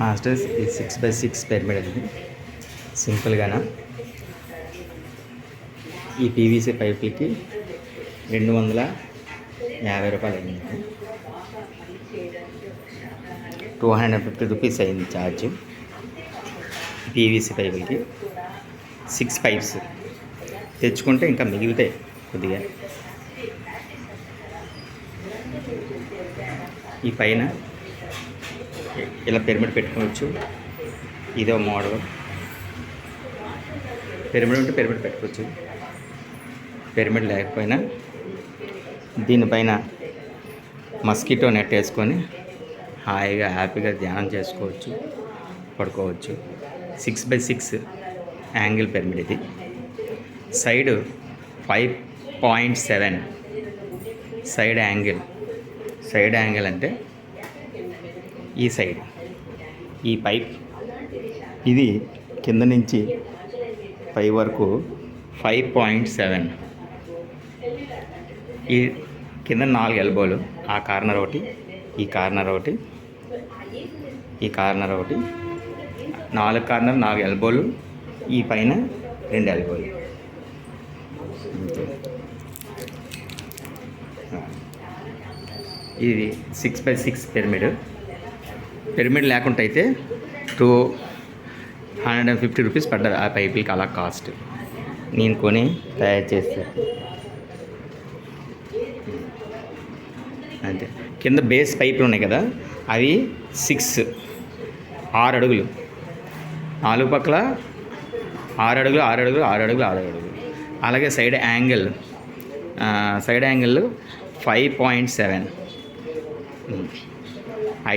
Masters ఇది six by six pyramid అది సింపుల్గానా? ఈ పీవీసీ పైపులకి రెండు వందల యాభై రూపాయలు అయింది. Two hundred and fifty rupees అయింది ఛార్జ్. పీవీసీ పైపులకి సిక్స్ పైప్స్ తెచ్చుకుంటే ఇంకా మిగులుతాయి కొద్దిగా. ఈ పైన ఇలా పిరమిడ్ పెట్టుకోవచ్చు. ఇదో మోడల్ పిరమిడ్ ఉంటే పిరమిడ్ పెట్టుకోవచ్చు. పిరమిడ్ లేకపోయినా దీనిపైన మస్కిటో నెట్ వేసుకొని హాయిగా హ్యాపీగా ధ్యానం చేసుకోవచ్చు పడుకోవచ్చు. Six by six angle pyramid ఇది. Side five point seven side angle side angle అంటే ఈ సైడ్. ఈ పైప్. ఇది కింద నుంచి పై వరకు ఫైవ్ పాయింట్ సెవెన్. ఈ కింద నాలుగు ఎల్బోలు. ఆ కార్నర్ ఒకటి ఈ కార్నర్ ఒకటి ఈ కార్నర్ ఒకటి. నాలుగు కార్నర్ నాలుగు ఎల్బోలు. ఈ పైన రెండు ఎల్బోలు. ఇది six by six pyramid. Pyramid లేకుండా అయితే two hundred and fifty rupees పడ్డది ఆ పైపులకి అలా కాస్ట్ నేను కొని తయారు చేస్తాను అంతే. కింద బేస్ పైపులు ఉన్నాయి కదా అవి సిక్స్ ఆరు అడుగులు. నాలుగు పక్కల ఆరు అడుగులు ఆరు అడుగులు ఆరు అడుగులు ఆరు అడుగులు. అలాగే side angle side angle five point seven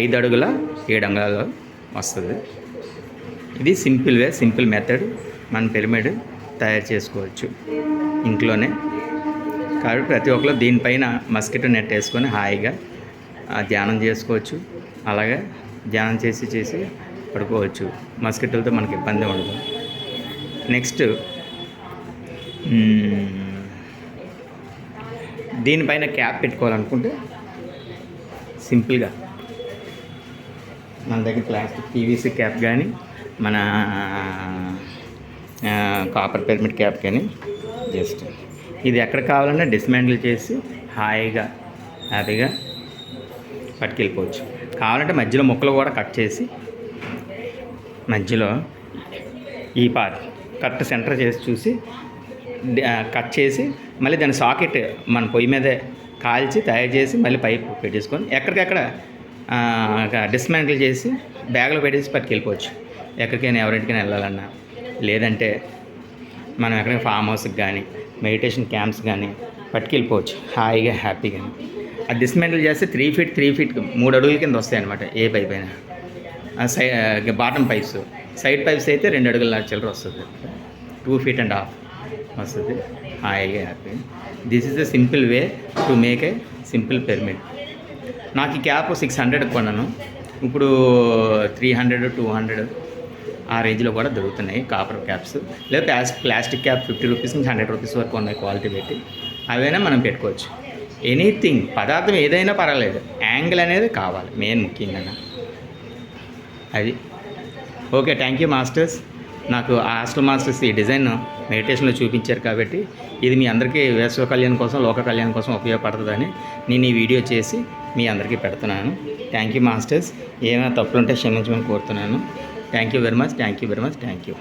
ఐదు అడుగుల ఏడు అంగుళాలు వస్తుంది. ఇది సింపుల్ వే సింపుల్ మెథడ్ మన పిరమిడ్ తయారు చేసుకోవచ్చు. ఇంట్లోనే కాబట్టి ప్రతి ఒక్కరు దీనిపైన మస్కిటో నెట్ వేసుకొని హాయిగా ధ్యానం చేసుకోవచ్చు. అలాగే ధ్యానం చేసి చేసి పడుకోవచ్చు. మస్కిటోలతో మనకి ఇబ్బంది ఉండదు. నెక్స్ట్ దీనిపైన క్యాప్ పెట్టుకోవాలనుకుంటే సింపుల్గా మన దగ్గర ప్లాస్టిక్ పీవీసీ క్యాప్ కానీ మన కాపర్ పిరమిడ్ క్యాప్ కానీ జస్ట్ ఇది ఎక్కడ కావాలన్నా డిస్మాండిల్ చేసి హాయిగా హ్యాపీగా పట్టుకెళ్ళిపోవచ్చు. కావాలంటే మధ్యలో ముక్కలు కూడా కట్ చేసి మధ్యలో ఈ పార్ట్ కరెక్ట్ సెంటర్ చేసి చూసి కట్ చేసి మళ్ళీ దాని సాకెట్ మన పొయ్యి మీదే కాల్చి తయారు చేసి మళ్ళీ పైప్ పెట్టేసుకొని ఎక్కడికెక్కడ డిస్మాంటిల్ చేసి బ్యాగ్లో పెట్టేసి పట్టుకెళ్ళిపోవచ్చు. ఎక్కడికైనా ఎవరింటికైనా వెళ్ళాలన్నా. లేదంటే మనం ఎక్కడికి ఫామ్ హౌస్కి కానీ మెడిటేషన్ క్యాంప్స్ కానీ పట్టుకెళ్ళిపోవచ్చు. హాయిగా హ్యాపీగా అది డిస్మాంటిల్ చేస్తే త్రీ ఫీట్ త్రీ ఫీట్ మూడు అడుగుల కింద వస్తాయి అనమాట ఏ పైప్ అయినా. సై బాటమ్ పైప్స్ సైడ్ పైప్స్ అయితే రెండు అడుగుల చిల్లర వస్తుంది. టూ ఫీట్ అండ్ హాఫ్ వస్తుంది. హాయిగా happy this is the simple way to make a simple pyramid నాకు ఈ క్యాప్ సిక్స్ హండ్రెడ్ కొన్నాను. ఇప్పుడు త్రీ హండ్రెడ్ టూ హండ్రెడ్ ఆ రేంజ్లో కూడా దొరుకుతున్నాయి కాపర్ క్యాప్స్. లేదా ప్లాస్టిక్ క్యాప్ ఫిఫ్టీ రూపీస్ నుంచి హండ్రెడ్ రూపీస్ వరకు ఉన్నాయి క్వాలిటీ పెట్టి. అవైనా మనం పెట్టుకోవచ్చు. ఎనీథింగ్ పదార్థం ఏదైనా పర్వాలేదు. యాంగిల్ అనేది కావాలి మెయిన్ ముఖ్యంగా. అది. Okay thank you masters. నాకు హాస్టల్ మాస్టర్స్ ఈ డిజైన్ మెడిటేషన్లో చూపించారు కాబట్టి ఇది మీ అందరికీ వేసవ కళ్యాణం కోసం లోక కళ్యాణం కోసం ఉపయోగపడుతుందని నేను ఈ వీడియో చేసి మీ అందరికీ పెడుతున్నాను. థ్యాంక్ యూ మాస్టర్స్ ఏమైనా తప్పులుంటే క్షమించమని కోరుతున్నాను. Thank you very much thank you very much thank you